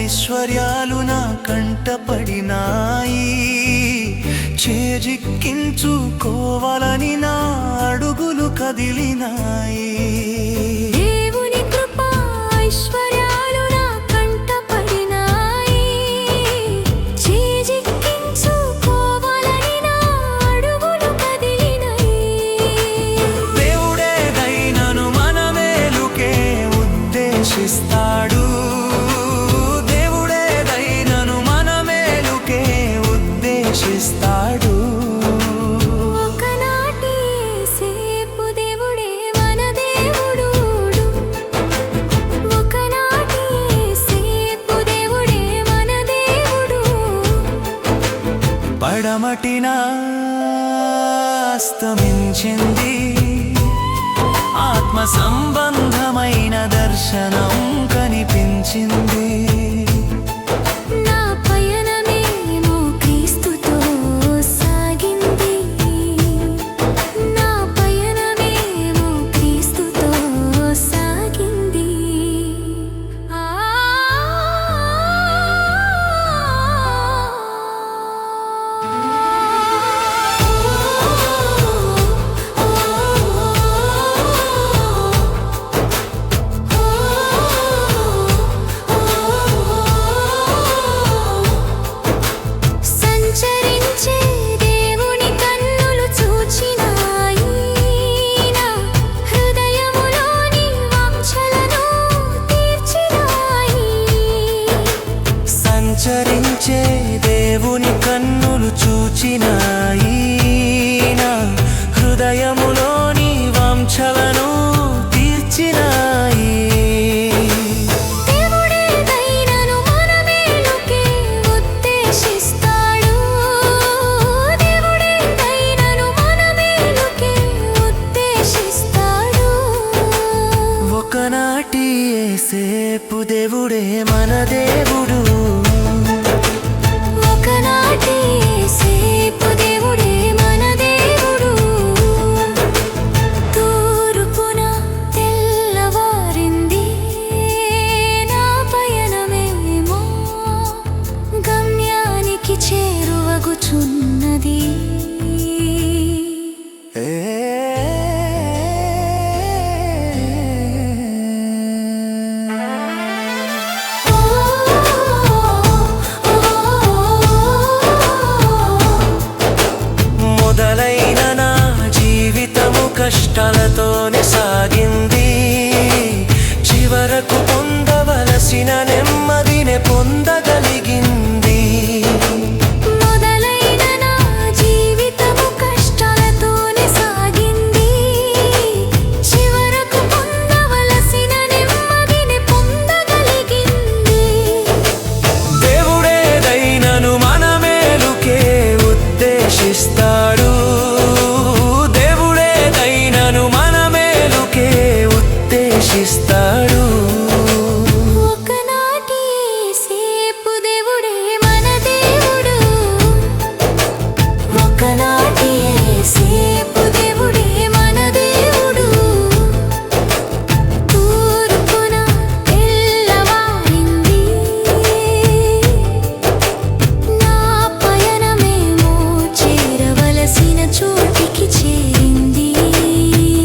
ఐశ్వర్యాలు నా కంటపడినాయి. చేజిక్కించుకోవాలని నా అడుగులు కదిలినాయి. పడమటినాస్తమించింది ఆత్మ సంబంధమైన దర్శనం కనిపించింది. him పక్కలాటి సేపు దేవుడే మన దేవుడు. తూర్పున తెల్లవారింది. నా పయనమేమో చేరవలసిన చోటికి చేరింది.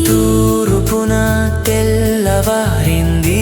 తూర్పున తెల్లవారింది.